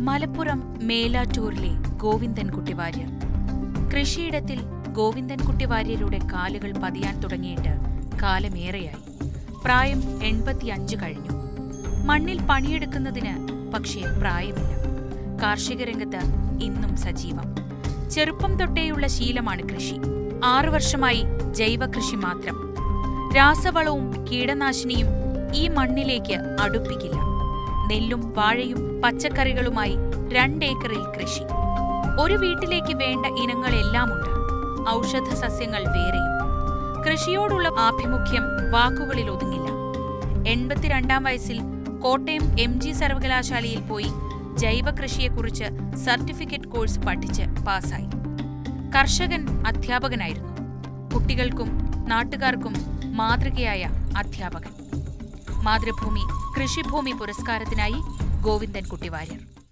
മലപ്പുറം മേലാറ്റൂരിലെ ഗോവിന്ദൻകുട്ടി വാര്യർ. കൃഷിയിടത്തിൽ ഗോവിന്ദൻകുട്ടി വാര്യരുടെ കാലുകൾ പതിയാൻ തുടങ്ങിയിട്ട് കാലമേറെയായി. പ്രായം എൺപത്തിയഞ്ച് കഴിഞ്ഞു. മണ്ണിൽ പണിയെടുക്കുന്നതിന് പക്ഷേ പ്രായമില്ല. കാർഷിക രംഗത്ത് ഇന്നും സജീവം. ചെറുപ്പം തൊട്ടേയുള്ള ശീലമാണ് കൃഷി. ആറു വർഷമായി ജൈവകൃഷി മാത്രം. രാസവളവും കീടനാശിനിയും ഈ മണ്ണിലേക്ക് അടുപ്പിക്കില്ല. നെല്ലും വാഴയും പച്ചക്കറികളുമായി രണ്ടേക്കറിൽ കൃഷി. ഒരു വീട്ടിലേക്ക് വേണ്ട ഇനങ്ങളെല്ലാമുണ്ട്. ഔഷധ സസ്യങ്ങൾ വേറെയും. കൃഷിയോടുള്ള ആഭിമുഖ്യം വാക്കുകളിൽ ഒതുങ്ങില്ല. എൺപത്തിരണ്ടാം വയസ്സിൽ കോട്ടയം എം ജി സർവകലാശാലയിൽ പോയി ജൈവ കൃഷിയെക്കുറിച്ച് സർട്ടിഫിക്കറ്റ് കോഴ്സ് പഠിച്ച് പാസ്സായി. കർഷകൻ അധ്യാപകനായിരുന്നു. കുട്ടികൾക്കും നാട്ടുകാർക്കും മാതൃകയായ അധ്യാപകൻ. മാതൃഭൂമി കൃഷിഭൂമി പുരസ്കാരത്തിനായി ഗോവിന്ദൻ കുട്ടിവാര്യർ